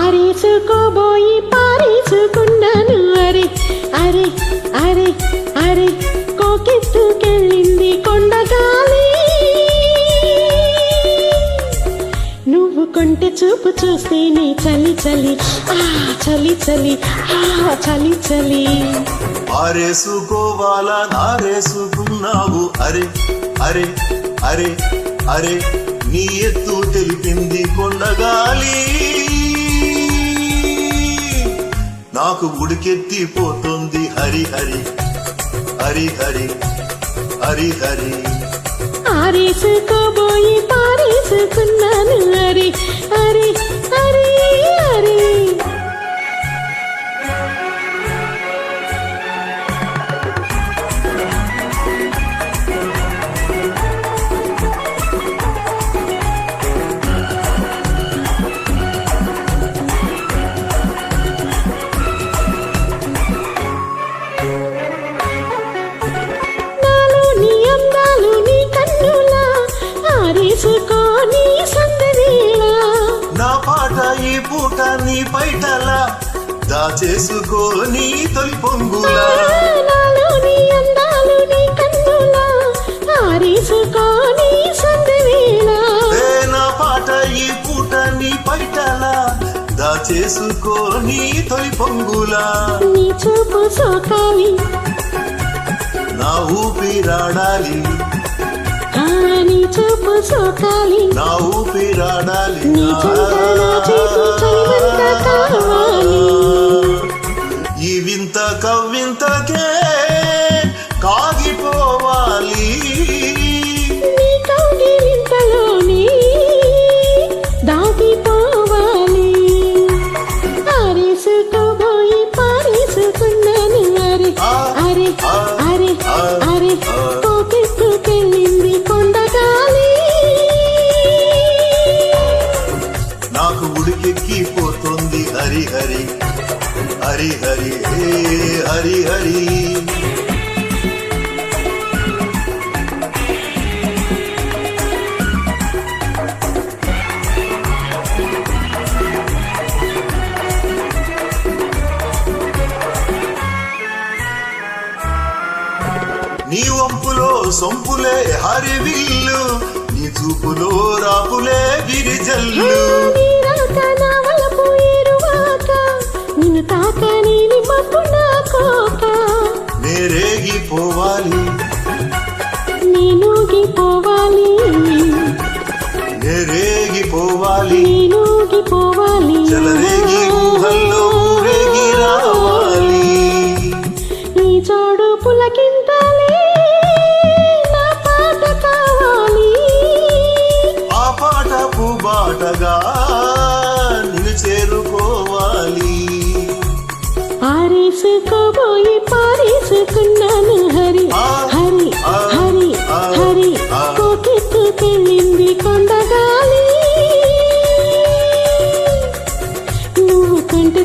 ఆరేసుకోబోయి పారేసుకున్నాను అరే అరే అరే అరే కోకెత్తుకెళ్ళింది కొండగాలి. నువ్వు కొంటె చూపు చూస్తేనే చలి చలి ఆ చలి చలి ఆ చలి చలి. ఆరేసుకోవాలా నారేసుకున్నావు? అరే అరే అరే అరే నీ ఎత్తు తెలిపింది కొండగాలి. నాకు ఉడికెత్తిపోతుంది హరి హరి హరి హరి హరి హరి. ఆరేసుకోబోయి ఆరేసుకోని సందవేళ నా పాట ఈ పూట నీ పైటలా. దాచేసుకో నీ తొలి పొంగులా. నాలో నీ అందాలు నీ కన్నులా. ఆరేసుకోని సందవేళ ఏ నా పాట ఈ పూట నీ పైటలా. దాచేసుకో నీ తొలి పొంగులా. నీ చూపు సోకాలి. నా ఊపిరాడాలి. ఆ నీ చూపు సోకాలి. నా ఊపిరాడాలి నీ చెంత నా చేతి हरि हरि हे हरि हरि నీ వంపులో సొంపులే హరి విల్లు నీ చూపులో రాపులే విరిజల్లు నేనూగిపోవాలి ఊహల్లో ఊరేగి రావాలి నీ జోడు పులకింతాలే నా పాట కావాలి. ఆ పాట బాటగా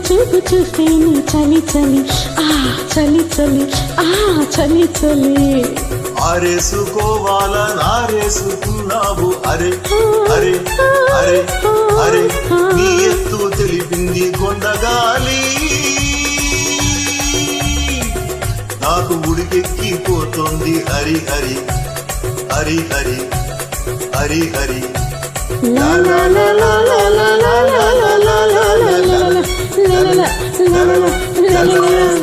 చూపు చూస్తే నీ చలి చలి ఆ చలి చలి ఆ చలి చలి ఆరేసుకోవాలా నారేసుకున్నావు అరే అరే అరే అరే నీ ఎత్తు తెలిపింది కొండగాలి నాకు ఉడికెక్కిపోతుంది హరి హరి హరి హరి హరి హరి లా లా లా లా లా లా లా లా లా లా 谢你。